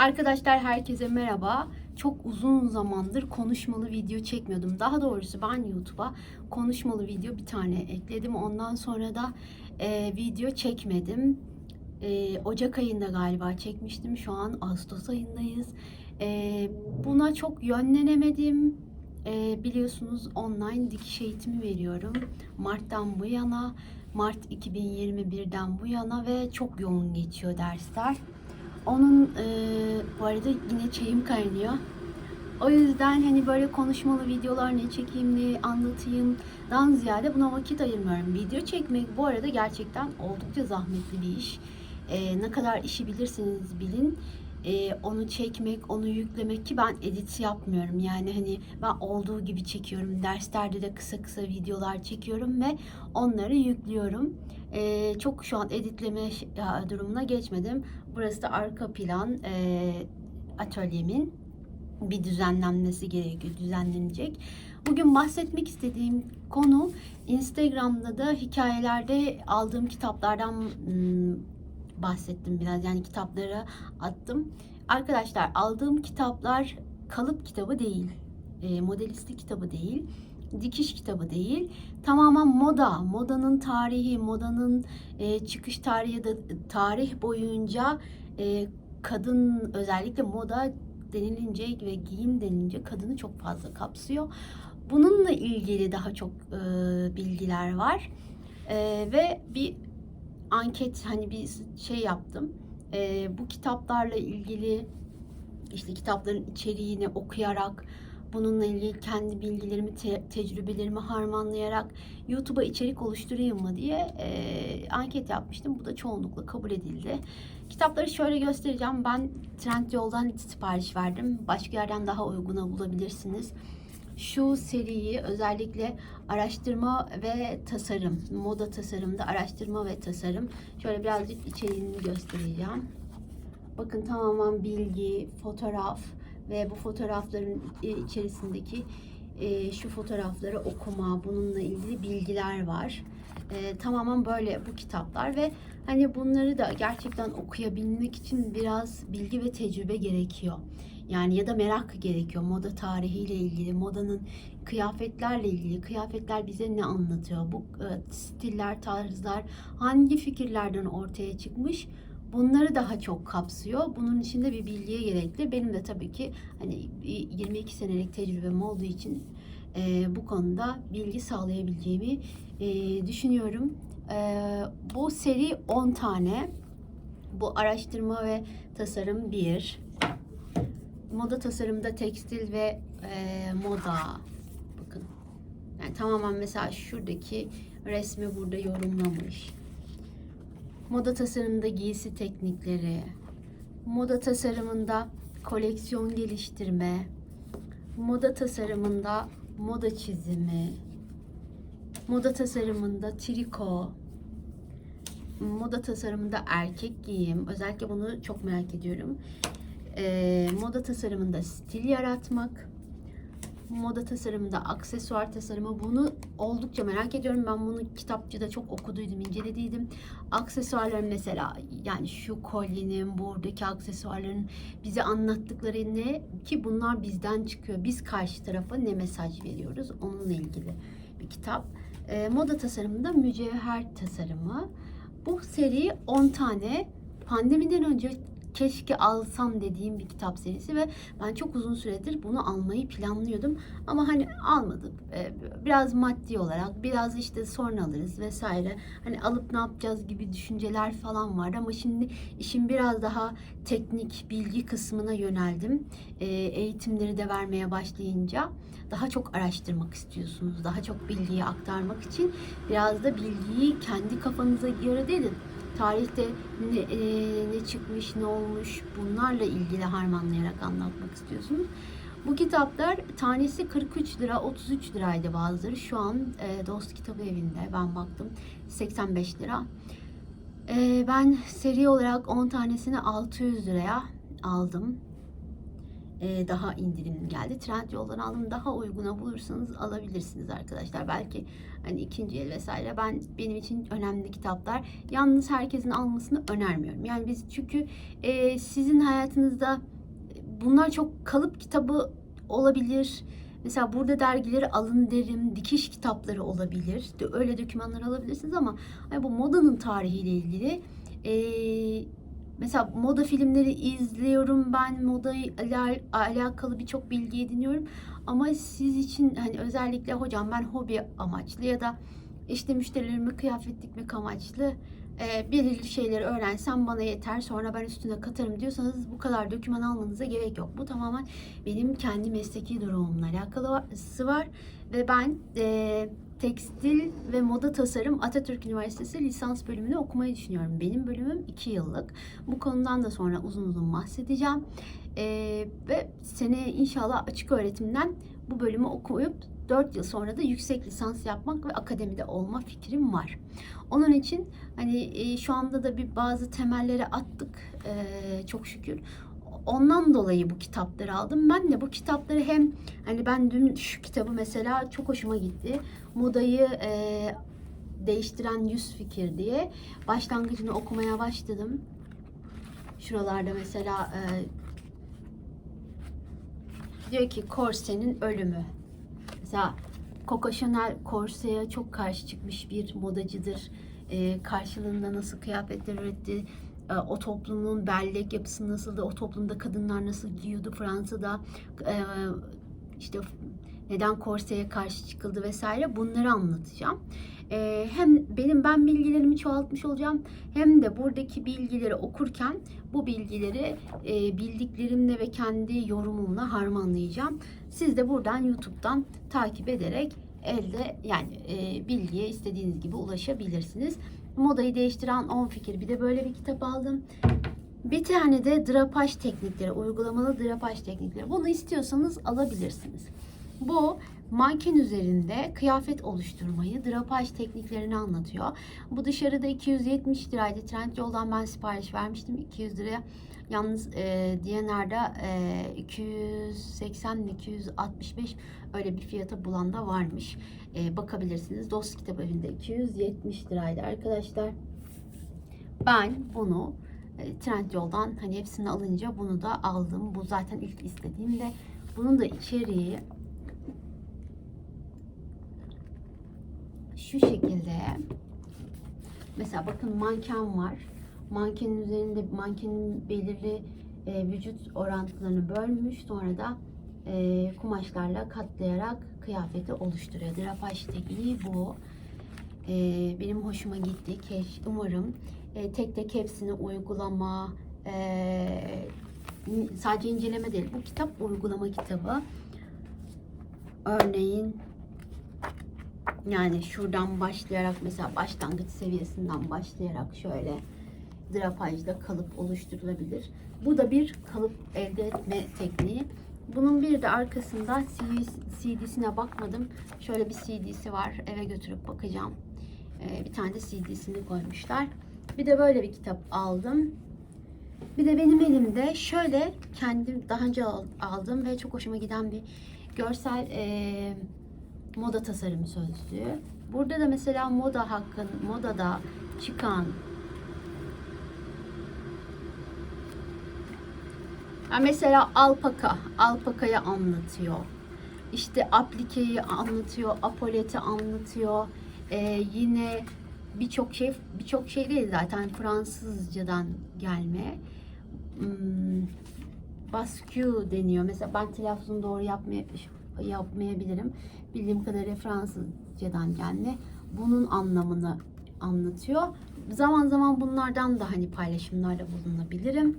Arkadaşlar herkese merhaba. Çok uzun zamandır konuşmalı video çekmiyordum. Daha doğrusu ben YouTube'a konuşmalı video bir tane ekledim. Ondan sonra da e, video çekmedim. E, Ocak ayında galiba çekmiştim. Şu an Ağustos ayındayız. E, buna çok yönlenemedim. E, biliyorsunuz online dikiş eğitimi veriyorum. Mart'tan bu yana, Mart 2021'den bu yana ve çok yoğun geçiyor dersler. Onun e, bu arada yine çayım kaynıyor. O yüzden hani böyle konuşmalı videolar ne çekeyim ne anlatayım dan ziyade buna vakit ayırmıyorum. Video çekmek bu arada gerçekten oldukça zahmetli bir iş. E, ne kadar işi bilirsiniz bilin. E, onu çekmek, onu yüklemek ki ben edit yapmıyorum. Yani hani ben olduğu gibi çekiyorum. Derslerde de kısa kısa videolar çekiyorum ve onları yüklüyorum. E, çok şu an editleme durumuna geçmedim. Burası da arka plan e, atölyemin bir düzenlenmesi gerekiyor, düzenlenecek. Bugün bahsetmek istediğim konu Instagram'da da hikayelerde aldığım kitaplardan bahsettim biraz. Yani kitapları attım. Arkadaşlar aldığım kitaplar kalıp kitabı değil. E, kitabı değil. Dikiş kitabı değil. Tamamen moda, modanın tarihi, modanın e, çıkış tarihi ya da tarih boyunca e, kadın özellikle moda denilince ve giyim denilince kadını çok fazla kapsıyor. Bununla ilgili daha çok e, bilgiler var. E, ve bir anket hani bir şey yaptım. E, bu kitaplarla ilgili işte kitapların içeriğini okuyarak bununla ilgili kendi bilgilerimi, te- tecrübelerimi harmanlayarak YouTube'a içerik oluşturayım mı diye e, anket yapmıştım. Bu da çoğunlukla kabul edildi. Kitapları şöyle göstereceğim. Ben Trendyol'dan sipariş verdim. Başka yerden daha uyguna bulabilirsiniz. Şu seriyi özellikle araştırma ve tasarım, moda tasarımda araştırma ve tasarım. Şöyle birazcık içeriğini göstereceğim. Bakın tamamen bilgi, fotoğraf ve bu fotoğrafların içerisindeki e, şu fotoğrafları okuma, bununla ilgili bilgiler var. E, tamamen böyle bu kitaplar ve hani bunları da gerçekten okuyabilmek için biraz bilgi ve tecrübe gerekiyor. Yani ya da merak gerekiyor moda tarihiyle ilgili, modanın kıyafetlerle ilgili, kıyafetler bize ne anlatıyor, bu e, stiller, tarzlar hangi fikirlerden ortaya çıkmış bunları daha çok kapsıyor. Bunun içinde bir bilgiye gerekli. Benim de tabii ki hani bir 22 senelik tecrübem olduğu için e, bu konuda bilgi sağlayabileceğimi e, düşünüyorum. E, bu seri 10 tane. Bu araştırma ve tasarım 1. Moda tasarımda tekstil ve e, moda. Bakın. Yani tamamen mesela şuradaki resmi burada yorumlamış. Moda tasarımında giysi teknikleri, moda tasarımında koleksiyon geliştirme, moda tasarımında moda çizimi, moda tasarımında triko, moda tasarımında erkek giyim, özellikle bunu çok merak ediyorum. Ee, moda tasarımında stil yaratmak, moda tasarımında aksesuar tasarımı bunu oldukça merak ediyorum. Ben bunu kitapçıda çok okuduydum, incelediydim. Aksesuarların mesela yani şu kolyenin, buradaki aksesuarların bize anlattıkları ne ki bunlar bizden çıkıyor. Biz karşı tarafa ne mesaj veriyoruz onunla ilgili bir kitap. Ee, moda tasarımında mücevher tasarımı. Bu seri 10 tane pandemiden önce keşke alsam dediğim bir kitap serisi ve ben çok uzun süredir bunu almayı planlıyordum. Ama hani almadık. Ee, biraz maddi olarak biraz işte sonra alırız vesaire. Hani alıp ne yapacağız gibi düşünceler falan vardı ama şimdi işin biraz daha teknik bilgi kısmına yöneldim. Ee, eğitimleri de vermeye başlayınca daha çok araştırmak istiyorsunuz. Daha çok bilgiyi aktarmak için. Biraz da bilgiyi kendi kafanıza göre değil de tarihte ne, e, ne çıkmış, ne olmuş bunlarla ilgili harmanlayarak anlatmak istiyorsunuz. Bu kitaplar tanesi 43 lira, 33 liraydı bazıları. Şu an e, Dost Kitabı Evi'nde ben baktım 85 lira. E, ben seri olarak 10 tanesini 600 liraya aldım. E, daha indirimli geldi. Trendyol'dan aldım. Daha uyguna bulursanız alabilirsiniz arkadaşlar. Belki hani ikinci el vesaire. Ben benim için önemli kitaplar. Yalnız herkesin almasını önermiyorum. Yani biz çünkü e, sizin hayatınızda bunlar çok kalıp kitabı olabilir. Mesela burada dergileri alın derim, dikiş kitapları olabilir. De- Öyle dokümanlar alabilirsiniz ama hani bu modanın tarihiyle ilgili eee, mesela moda filmleri izliyorum ben moda ile alakalı birçok bilgi ediniyorum ama siz için hani özellikle hocam ben hobi amaçlı ya da işte müşterilerime kıyafet dikmek amaçlı e, belirli şeyleri öğrensem bana yeter sonra ben üstüne katarım diyorsanız bu kadar doküman almanıza gerek yok. Bu tamamen benim kendi mesleki durumumla alakalı var ve ben e, tekstil ve moda tasarım Atatürk Üniversitesi lisans bölümünü okumayı düşünüyorum. Benim bölümüm 2 yıllık. Bu konudan da sonra uzun uzun bahsedeceğim. E, ve seneye inşallah açık öğretimden bu bölümü okuyup 4 yıl sonra da yüksek lisans yapmak ve akademide olma fikrim var. Onun için hani e, şu anda da bir bazı temelleri attık e, çok şükür. Ondan dolayı bu kitapları aldım. Ben de bu kitapları hem hani ben dün şu kitabı mesela çok hoşuma gitti. Modayı e, değiştiren yüz fikir diye başlangıcını okumaya başladım. Şuralarda mesela e, diyor ki korsenin ölümü. Mesela Coco Chanel korseye çok karşı çıkmış bir modacıdır. Ee, karşılığında nasıl kıyafetler üretti, e, o toplumun bellek yapısı nasıldı, o toplumda kadınlar nasıl giyiyordu Fransa'da, e, işte neden korseye karşı çıkıldı vesaire bunları anlatacağım. Ee, hem benim ben bilgilerimi çoğaltmış olacağım hem de buradaki bilgileri okurken bu bilgileri e, bildiklerimle ve kendi yorumumla harmanlayacağım. Siz de buradan YouTube'dan takip ederek elde yani e, bilgiye istediğiniz gibi ulaşabilirsiniz. Modayı değiştiren 10 fikir. Bir de böyle bir kitap aldım. Bir tane de drapaj teknikleri, uygulamalı drapaj teknikleri. Bunu istiyorsanız alabilirsiniz. Bu manken üzerinde kıyafet oluşturmayı, drapaj tekniklerini anlatıyor. Bu dışarıda 270 liraydı. Trendyol'dan ben sipariş vermiştim 200 liraya. Yalnız e, Diyanar'da e, 280 265 öyle bir fiyata bulan da varmış. E, bakabilirsiniz. Dost Kitap Evi'nde 270 liraydı arkadaşlar. Ben bunu e, Trendyol'dan hani hepsini alınca bunu da aldım. Bu zaten ilk istediğimde. Bunun da içeriği şu şekilde mesela bakın manken var. Mankenin üzerinde mankenin belirli e, vücut orantılarını bölmüş. Sonra da e, kumaşlarla katlayarak kıyafeti oluşturuyor. Drapaj tekniği bu. E, benim hoşuma gitti. Keş, umarım e, tek tek hepsini uygulama e, sadece inceleme değil. Bu kitap uygulama kitabı. Örneğin yani şuradan başlayarak mesela başlangıç seviyesinden başlayarak şöyle drapajda kalıp oluşturulabilir. Bu da bir kalıp elde etme tekniği. Bunun bir de arkasında CD'sine bakmadım. Şöyle bir CD'si var. Eve götürüp bakacağım. Ee, bir tane de CD'sini koymuşlar. Bir de böyle bir kitap aldım. Bir de benim elimde şöyle kendim daha önce aldım ve çok hoşuma giden bir görsel e, moda tasarımı sözlüğü. Burada da mesela moda hakkın, modada çıkan yani mesela alpaka, alpakayı anlatıyor. İşte aplikeyi anlatıyor, apoleti anlatıyor. Ee, yine birçok şey, birçok şey değil zaten Fransızcadan gelme. Hmm, baskü deniyor. Mesela ben telaffuzunu doğru yapmaya, yapmayabilirim. Bildiğim kadarıyla Fransızcadan gelme. Bunun anlamını anlatıyor. Zaman zaman bunlardan da hani paylaşımlarda bulunabilirim.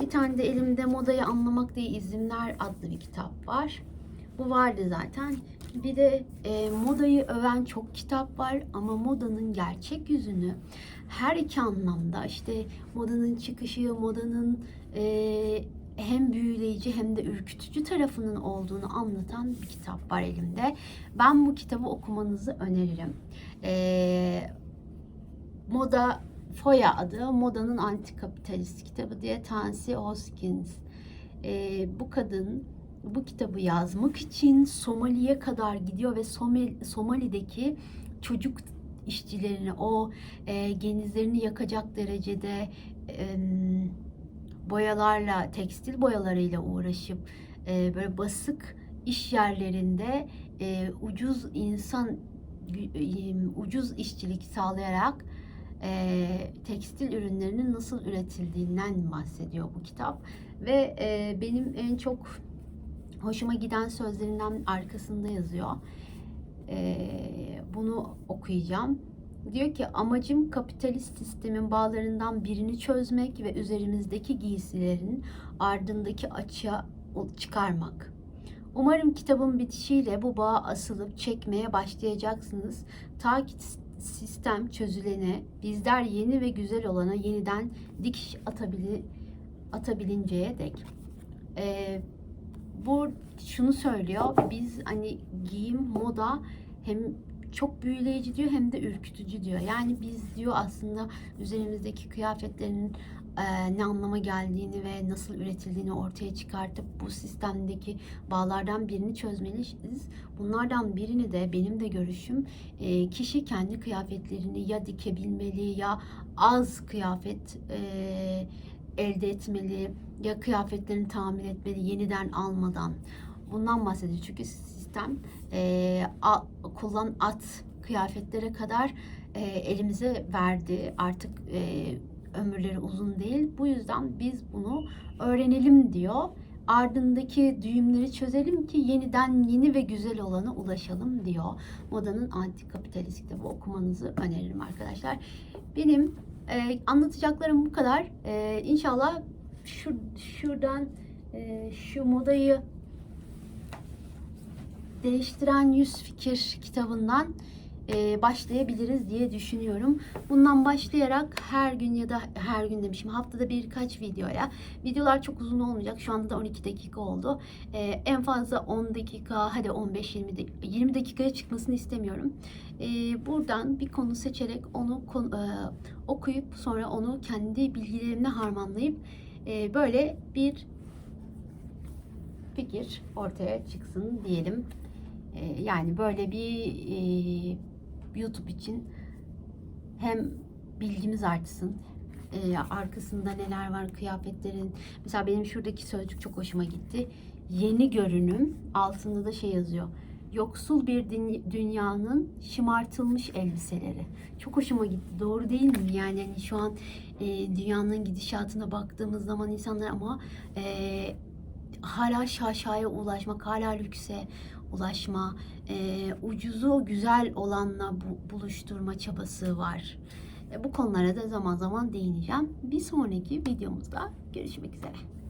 Bir tane de elimde Modayı Anlamak diye İzimler adlı bir kitap var. Bu vardı zaten. Bir de e, modayı öven çok kitap var ama modanın gerçek yüzünü her iki anlamda işte modanın çıkışı, modanın e, hem büyüleyici hem de ürkütücü tarafının olduğunu anlatan bir kitap var elimde. Ben bu kitabı okumanızı öneririm. E, Moda Foya adı Modanın Antikapitalist kitabı diye Tansy Hoskins e, bu kadın bu kitabı yazmak için Somali'ye kadar gidiyor ve Somali, Somali'deki çocuk işçilerini o e, genizlerini yakacak derecede e, boyalarla tekstil boyalarıyla uğraşıp e, böyle basık iş yerlerinde e, ucuz insan e, ucuz işçilik sağlayarak e, tekstil ürünlerinin nasıl üretildiğinden bahsediyor bu kitap ve e, benim en çok hoşuma giden sözlerinden arkasında yazıyor. E, bunu okuyacağım. Diyor ki amacım kapitalist sistemin bağlarından birini çözmek ve üzerimizdeki giysilerin ardındaki açığa çıkarmak. Umarım kitabın bitişiyle bu bağa asılıp çekmeye başlayacaksınız. Ta ki sistem çözülene, bizler yeni ve güzel olana yeniden dikiş atabili, atabilinceye dek. Ee, bu şunu söylüyor. Biz hani giyim, moda hem çok büyüleyici diyor hem de ürkütücü diyor. Yani biz diyor aslında üzerimizdeki kıyafetlerin e, ne anlama geldiğini ve nasıl üretildiğini ortaya çıkartıp bu sistemdeki bağlardan birini çözmeliyiz. Bunlardan birini de benim de görüşüm e, kişi kendi kıyafetlerini ya dikebilmeli ya az kıyafet e, elde etmeli ya kıyafetlerini tamir etmeli yeniden almadan. Bundan bahsediyor çünkü sistem e, a, kullan at kıyafetlere kadar e, elimize verdi. Artık e, ömürleri uzun değil. Bu yüzden biz bunu öğrenelim diyor. Ardındaki düğümleri çözelim ki yeniden yeni ve güzel olana ulaşalım diyor. Modanın antikapitalist kitabı okumanızı öneririm arkadaşlar. Benim e, anlatacaklarım bu kadar. E, inşallah şu şuradan e, şu modayı değiştiren yüz fikir kitabından e, başlayabiliriz diye düşünüyorum. Bundan başlayarak her gün ya da her gün demişim haftada birkaç videoya. Videolar çok uzun olmayacak. Şu anda da 12 dakika oldu. E, en fazla 10 dakika hadi 15-20 de, 20 dakikaya çıkmasını istemiyorum. E, buradan bir konu seçerek onu e, okuyup sonra onu kendi bilgilerimle harmanlayıp e, böyle bir fikir ortaya çıksın diyelim. E, yani böyle bir e, YouTube için hem bilgimiz artsın, e, arkasında neler var kıyafetlerin. Mesela benim şuradaki sözcük çok hoşuma gitti. Yeni görünüm altında da şey yazıyor. Yoksul bir dünyanın şımartılmış elbiseleri. Çok hoşuma gitti. Doğru değil mi? Yani hani şu an e, dünyanın gidişatına baktığımız zaman insanlar ama e, hala şaşaya ulaşmak, hala lükse ulaşma, e, ucuzu güzel olanla bu, buluşturma çabası var. E, bu konulara da zaman zaman değineceğim. Bir sonraki videomuzda görüşmek üzere.